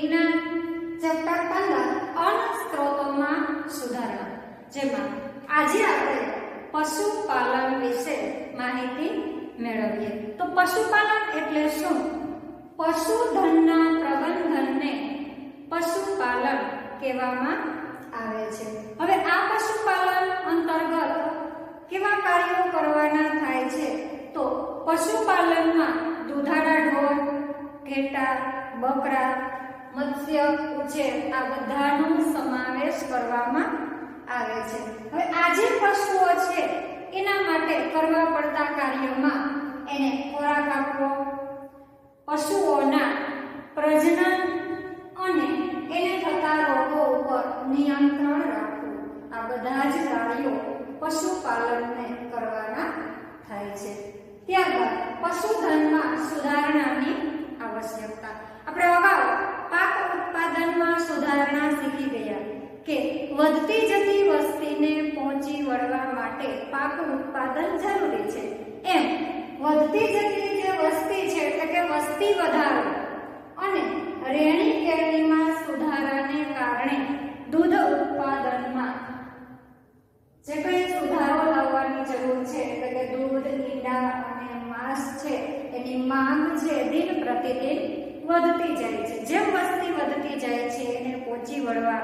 વિજ્ઞાન ચેપ્ટર પંદર અન્ન સ્ત્રોતોમાં સુધારણા જેમાં આજે આપણે પશુપાલન વિશે માહિતી મેળવીએ. તો પશુપાલન એટલે શું? પશુધનના પ્રબંધનને પશુપાલન કહેવામાં આવે છે. હવે આ પશુપાલન અંતર્ગત કેવા કાર્યો કરવાના થાય છે? તો પશુપાલનમાં દૂધાળા ઢોર, ઘેટા, બકરા મત્સ્ય, ઉછેર આ બધાનો સમાવેશ કરવામાં આવે છે. હવે આ જે પશુઓ છે, એના માટે કરવા પડતા કાર્યોમાં એને ખોરાક આપવો, પશુઓના પ્રજનન અને એને થતા રોગો ઉપર નિયંત્રણ રાખવું. આ બધા જ કાર્યો પશુપાલનને કરવાના થાય છે. ત્યારબાદ પશુધનમાં સુધારણાની આવશ્યકતા. આપણે અગાઉ ઉત્પાદનમાં સુધારણા શીખી ગયા કે વધતી જતી વસ્તીને પહોંચી વળવા માટે પાક ઉત્પાદન જરૂરી છે. એમ, વધતી જતી જે વસ્તી છે, એટલે કે વસ્તી વધારો અને રેણી કેળીમાં સુધારાને કારણે દૂધ ઉત્પાદનમાં જે કંઈ સુધારો લાવવાની જરૂર છે, એટલે કે દૂધ, ઈંડા અને માંસ છે, એની માંગ છે, દિન પ્રતિદિન વધતી જાય છે. જેમ વસ્તી વધતી જાય છે, એને પહોંચી વળવા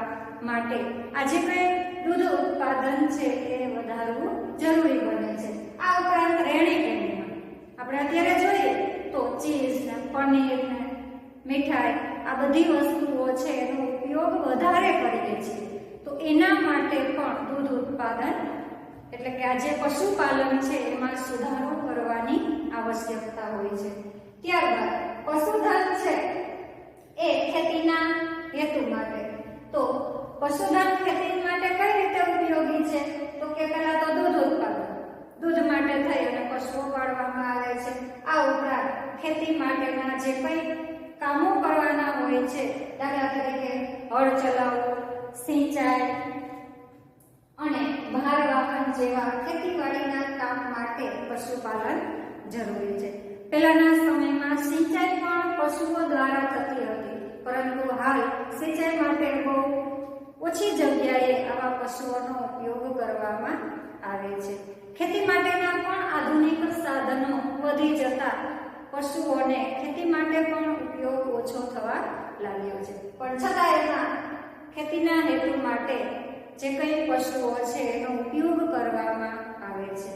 માટે આજે કંઈ દૂધ ઉત્પાદન છે, એ વધારવું જરૂરી બને છે. આ ઉપરાંત રેણી કેળીમાં આપણે અત્યારે જોઈએ તો ચીઝ ને પનીર ને મીઠાઈ, આ બધી વસ્તુઓ છે, એનો ઉપયોગ વધારે કરીએ છીએ તો એના માટે પણ દૂધ ઉત્પાદન, એટલે કે આ જે પશુપાલન છે, એમાં સુધારો કરવાની આવશ્યકતા હોય છે. ત્યારબાદ પશુધન છે એ ખેતીના હેતુ માટે. તો પશુધન ખેતી માટે કઈ રીતે ઉપયોગી છે? તો કે પહેલા તો દૂધ ઉત્પાદન. દૂધ માટે થઈ અને પશુઓ પાળવામાં આવે છે. આ ઉપરાંત ખેતી માટેના જે કંઈ કામો કરવાના હોય છે, દાખલા તરીકે હળ ચલાવવું, સિંચાઈ અને ભાર વાહન જેવા ખેતીવાડીના કામ માટે પશુપાલન જરૂરી છે. પહેલાના સમયમાં સિંચાઈ પણ પશુઓ દ્વારા થતી હતી. પરંતુ હાલ સિંચાઈ માટે બહુ ઓછી જગ્યાએ આવા પશુઓનો ઉપયોગ કરવામાં આવે છે. ખેતી માટેના પણ આધુનિક સાધનો વધી જતા પશુઓને ખેતી માટે પણ ઉપયોગ ઓછો થવા લાગ્યો છે. પણ છતાં એમાં ખેતીના હેતુ માટે જે કંઈ પશુઓ છે એનો ઉપયોગ કરવામાં આવે છે.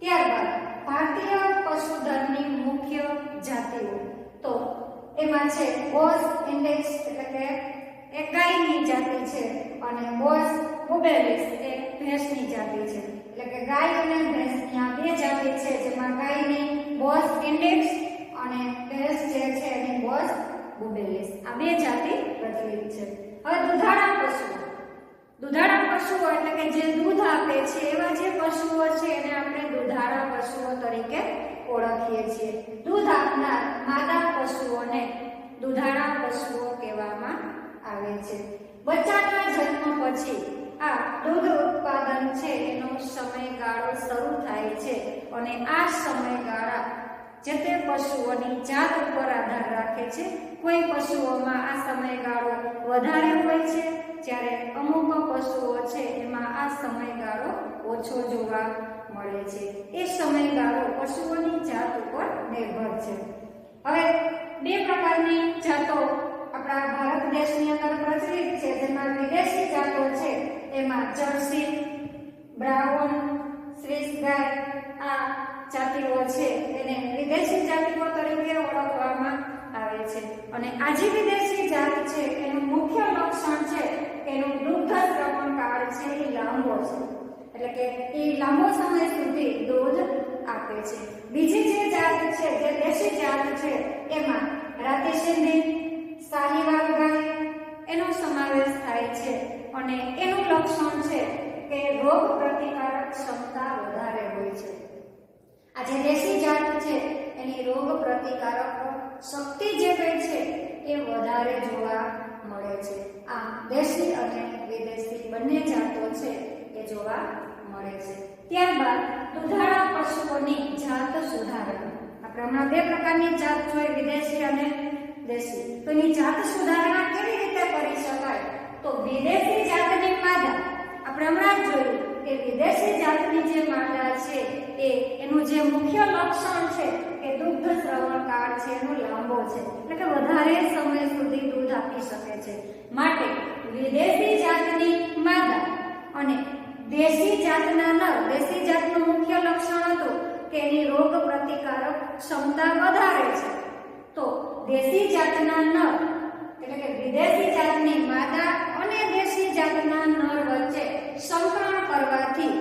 ત્યારબાદ ભારતીય પશુધનની મુખ્ય જાતિઓ. તો એમાં છે બોસ ઇન્ડેક્સ એટલે કે એ ગાયની જાતિ છે અને બોસ બુબેલિસ એ ભેંસની જાતિ છે. એટલે કે ગાય અને ભેંસની આ બે જાતિ છે જેમાં ગાયની બોસ ઇન્ડેક્સ અને ભેંસ જે છે એની બોસ બુબેલિસ આ બે જાતિ પ્રચલિત છે. હવે દુધાળા પશુઓ દુધાળા પશુઓ એટલે કે જે દૂધ આપે છે, એવા જે પશુઓ છે, એને આપણે દુધાળા પશુઓ તરીકે ઓળખીએ છીએ. દૂધ આપનાર માદા પશુઓને દુધાળા પશુઓ કહેવામાં આવે છે. બચ્ચાના જન્મ પછી આ દૂધ ઉત્પાદન છે, એનો સમયગાળો શરૂ થાય છે અને આ સમયગાળા જે તે પશુઓની જાત ઉપર આધાર રાખે છે. કોઈ પશુઓમાં આ સમયગાળો વધારે હોય છે સમયગાળો ઓછો જોવા મળે છે. એ સમયગાળો પશુઓની જાત ઉપર નિર્ભર છે. હવે બે પ્રકારની જાતો આપણા ભારત દેશની અંદર પ્રચલિત છે, જેમાં વિદેશી જાતો છે, એમાં જર્સી બ્રાઉન સ્વિસ આ જાતિઓ છે, એને વિદેશી જાતિઓ તરીકે ઓળખવામાં આવે છે. અને આ જે વિદેશી જાત છે એનું મુખ્ય લક્ષણ છે એનું દુગ્ધ શ્રવણ કાળ છે એ લાંબો એટલે કે એ લાંબો સમય સુધી દૂધ આપે છે. બીજી જે જાત છે, જે દેશી જાત છે, એમાં રાતી સિંધી સાહીવાલ ગાય એનો સમાવેશ થાય છે. અને એનું લક્ષણ છે કે રોગ પ્રતિકારક ક્ષમતા વધારે હોય છે. આ જે દેશી જાત છે, એની રોગ પ્રતિકારક શક્તિ જે કઈ છે, એ વધારે જોવા મળે છે. આ દેશી અને વિદેશી બંને જાતો છે એ જોવા મળે છે. ત્યારબાદ દુધાળા પશુઓની જાત સુધારણા આપણે હમણાં બે પ્રકારની જાત જોઈ વિદેશી અને દેશી. તો એની જાત સુધારણા કેવી રીતે કરી શકાય? તો વિદેશી જાતની માદા. આપણે હમણાં જોયું કે વિદેશી જાતની જે માદા છે એ એનું જે મુખ્ય લક્ષણ છે કે દુગ્ધ શ્રવણ કાળ છે, એનો લાંબો છે. એટલે કે વધારે સમય સુધી દૂધ આપી શકે છે. માટે વિદેશી જાતની માદા અને દેશી જાતના નર, દેશી જાતનું મુખ્ય લક્ષણ હતું કે એની રોગ પ્રતિકારક ક્ષમતા વધારે છે. તો દેશી જાતના નર, એટલે કે વિદેશી જાતની માદા અને દેશી જાતના નર વચ્ચે સંકરણ કરવાથી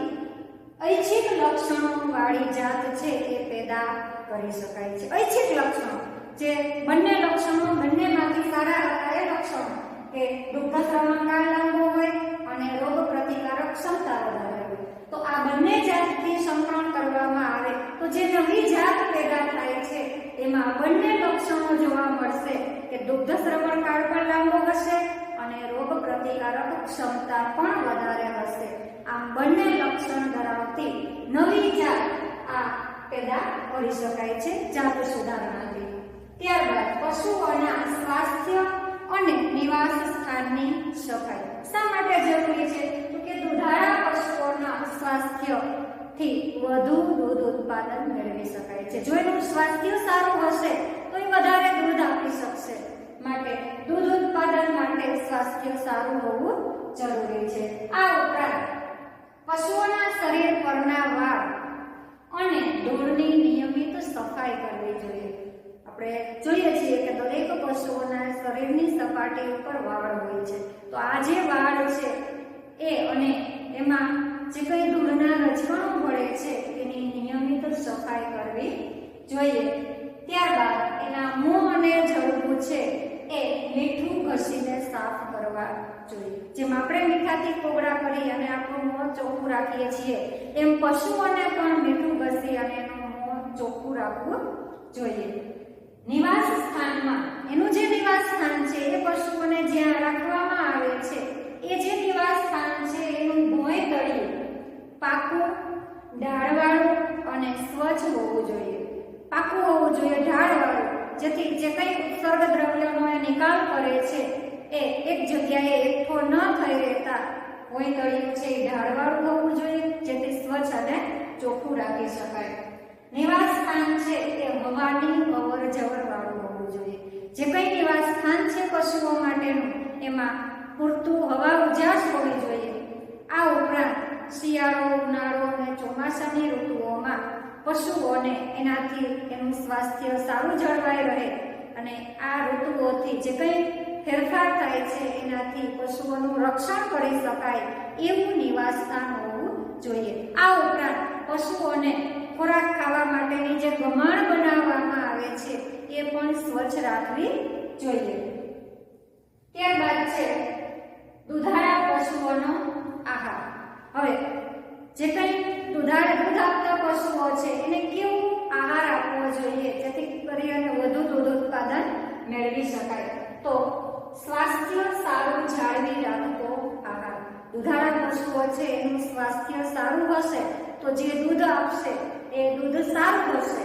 ઐચ્છિક લક્ષણો વાળી જાત છે એ પેદા કરી શકાય છે. ઐચ્છિક લક્ષણો, જે બંને લક્ષણો બંનેમાંથી સારા હતા એ લક્ષણો, કે દુઃખ શ્રવણ કાળ લાંબો હોય અને રોગ પ્રતિકારક ક્ષમતા વધારે તો આ બંને જાતથી સંકરણ કરવામાં આવે. તો જે નવી જાત પેદા થાય છે, એમાં બંને લક્ષણો જોવા મળશે કે દુગ્ધ શ્રવણકાળ પણ લાંબો હશે અને રોગ પ્રતિકારક ક્ષમતા પણ વધારે હશે. આમ બંને લક્ષણ ધરાવતી નવી જાત આ પેદા કરી શકાય છે જાત સુધારણાથી ત્યારબાદ પશુઓના સ્વાસ્થ્ય અને નિવાસ સ્થાનની સફાઈ. શા માટે જરૂરી છે? તો કે દુધાળા પશુઓના સ્વાસ્થ્યથી વધુ દૂધ ઉત્પાદન મેળવી શકાય છે. જો એનું સ્વાસ્થ્ય સારું હશે, તો એ વધારે દૂધ આપી શકશે. માટે દૂધ ઉત્પાદન માટે સ્વાસ્થ્ય સારું હોવું જરૂરી છે. આ ઉપરાંત પશુઓના શરીર પરના વાળ અને ધૂળની નિયમિત સફાઈ કરવી જોઈએ. આપણે જોઈએ છીએ કે દરેક પશુઓના શરીરની સપાટી ઉપર વાળ હોય છે. તો આ જે વાળ છે એ અને એમાં જે કંઈ ધૂળના રજકણો પડે છે, એની નિયમિત સફાઈ કરવી જોઈએ. ત્યારબાદ એના મોં અને જડબું છે એ મીઠું ઘસીને સાફ કરવા જોઈએ. જેમ આપણે મીઠાથી કોગળા કરી અને આપણું મોં ચોખ્ખું રાખીએ છીએ, એમ પશુઓને પણ મીઠું ઘસી અને એનું મોં ચોખ્ખું રાખવું જોઈએ. નિવાસ સ્થાનમાં એનું જે નિવાસ સ્થાન છે, એ પશુઓને જ્યાં રાખવામાં આવે છે, એ જે નિવાસ સ્થાન છે, એનું ભોંય તળિયું. પાકું, ઢાળવાળું અને સ્વચ્છ હોવું જોઈએ. પાકું હોવું જોઈએ, ઢાળવાળું. જેથી જે કંઈ ઉત્સર્ગ દ્રવ્યનો એ નિકાલ કરે છે, એ એક જગ્યાએ એકઠો ન થઈ રહેતા ભોંય તળિયું છે, એ ઢાળવાળું હોવું જોઈએ, જેથી સ્વચ્છ અને ચોખ્ખું રાખી શકાય. નિવાસ સ્થાન છે તે હવાની અવર જવર વાળું હોવું જોઈએ. જે કંઈ નિવાસ સ્થાન છે પશુઓ માટેનું, એમાં પૂરતું હવા ઉજાસ હોવી જોઈએ. આ ઉપરાંત શિયાળો, ઉનાળો અને ચોમાસાની ઋતુઓમાં પશુઓને એનાથી એનું સ્વાસ્થ્ય સારું જળવાઈ રહે અને આ ઋતુઓથી જે કંઈ ફેરફાર થાય છે એનાથી પશુઓનું રક્ષણ કરી શકાય એવું નિવાસ સ્થાન હોવું જોઈએ. આ ઉપરાંત પશુઓને ખોરાક ખાવા માટેની જે ગમાણ બનાવવામાં આવે છે, એ પણ સ્વચ્છ રાખવી જોઈએ. ત્યારબાદ છે, દુધાળા પશુઓનો આહાર. હવે, જે કંઈ દુધાળા દૂધ આપતા પશુઓ છે, એને કેવું આહાર આપવો જોઈએ? જેથી કરીને વધુ દૂધ ઉત્પાદન મેળવી શકાય. તો, સ્વાસ્થ્ય સારું જાળવી રાખતો આહાર. દુધાળા પશુઓ છે, એનું સ્વાસ્થ્ય સારું હશે, તો જે દૂધ આપશે એ દૂધ સારું હશે.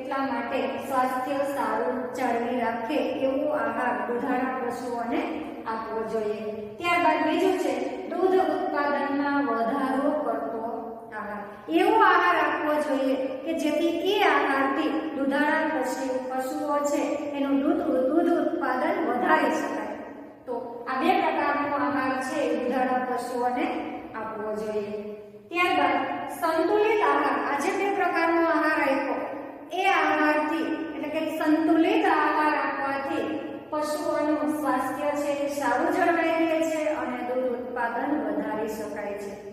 એટલા માટે સ્વાસ્થ્ય સારું જાળવી રાખે એવો આહાર દૂધાળા પશુઓને આપવો જોઈએ. ત્યારબાદ બીજું છે, દૂધ ઉત્પાદનમાં વધારો કરતો આહાર. એવો આહાર આપવો જોઈએ કે જેથી એ આહારથી દૂધાળા પશુ પશુઓ છે, એનું દૂધ દૂધ ઉત્પાદન વધારી શકાય. તો આ બે પ્રકારનો આહાર છે, દૂધાળા પશુઓને આપવો જોઈએ. સંતુલિત આહાર. આજે બે પ્રકારનો આહાર આપ્યો. એ આહારથી, એટલે કે સંતુલિત આહાર આપવાથી પશુઓનું સ્વાસ્થ્ય છે એ સારું જળવાઈ રહે છે અને દૂધ ઉત્પાદન વધારી શકાય છે.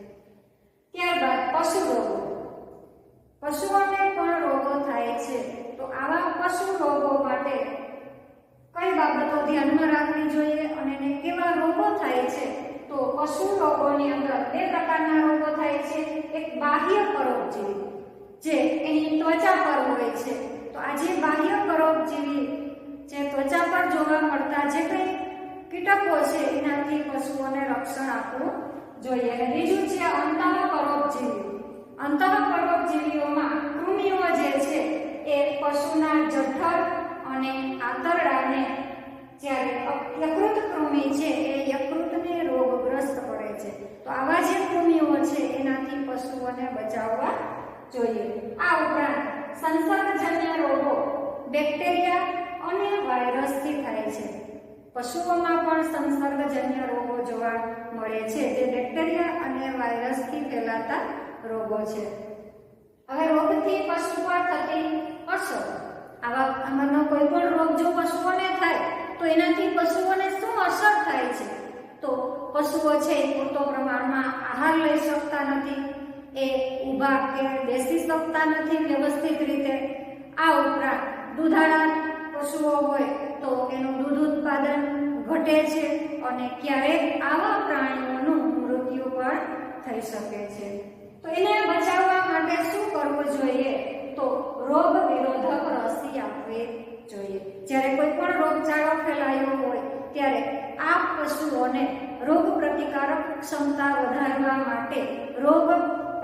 ત્યારબાદ પશુ રોગો. પશુઓને પણ રોગો થાય છે. તો આવા પશુ રોગો માટે કઈ બાબતો ધ્યાનમાં રાખવી જોઈએ અને કેવા રોગો થાય છે? તો પશુ રોગોની અંદર બે પ્રકારના રોગો થાય છે. એક બાહ્ય પરોપજીવી જે એની ત્વચા પર હોય છે. તો આ જે બાહ્ય પરોપજીવી જે ત્વચા પર જોવા મળતા જે કંઈ કીટકો છે, એનાથી પશુઓને રક્ષણ આપવું જોઈએ. અને બીજું છે અંતઃ પરોપજીવી અંતઃ પરોપજીવીઓમાં કૃમિઓ જે છે એ પશુના જઠર અને આંતરડાને જ્યારે અ- યકૃત કૃમિ છે એ યકૃતને રોગગ્રસ્ત કરે છે તો આવા જે કૃમિઓ છે એનાથી પશુઓને બચાવવા જોઈએ. આ ઉપરાંત સંસર્ગજન્ય રોગો, બેક્ટેરિયા અને વાયરસથી થાય છે. પશુઓમાં પણ સંસર્ગજન્ય રોગો જોવા મળે છે જે બેક્ટેરિયા અને વાયરસથી ફેલાતા રોગો છે. હવે રોગથી પશુ પર થતી અસર. આવા આમાંનો કોઈ પણ રોગ જો પશુઓને થાય, તો એનાથી પશુઓને શું અસર થાય છે? તો પશુઓ છે એ પૂરતો પ્રમાણમાં આહાર લઈ શકતા નથી. એ ઊભા કે બેસી શકતા નથી વ્યવસ્થિત રીતે. આ ઉપરાંત દૂધાળા પશુઓ હોય તો એનું દૂધ ઉત્પાદન ઘટે છે અને ક્યારેક આવા પ્રાણીઓનું મૃત્યુ પણ થઈ શકે છે. તો એને બચાવવા માટે શું કરવું જોઈએ? તો રોગ વિરોધક રસી આપવી જોઈએ. જ્યારે કોઈ પણ રોગચાળો ફેલાયો હોય, ત્યારે આ પશુઓને રોગ પ્રતિકારક ક્ષમતા વધારવા માટે રોગ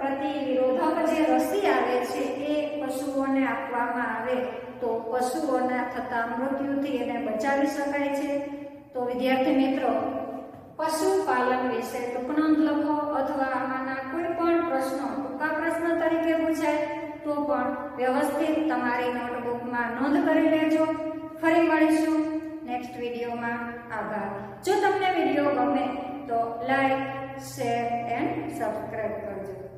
પ્રતિવિરોધક જે રસી આવે છે, એ પશુઓને આપવામાં આવે. તો પશુઓના થતા મૃત્યુથી એને બચાવી શકાય છે. તો વિદ્યાર્થી મિત્રો, પશુપાલન વિશે ટૂંકનોંધ લખો અથવા આમાંના કોઈ પણ પ્રશ્નો ટૂંકા પ્રશ્ન તરીકે પૂછાય, તો પણ વ્યવસ્થિત તમારી નોટબુકમાં નોંધ કરી લેજો. ફરી મળીશું નેક્સ્ટ વિડીયોમાં. આભાર. જો તમને વીડિયો ગમે તો લાઈક, શેર એન્ડ સબસ્ક્રાઈબ કરજો.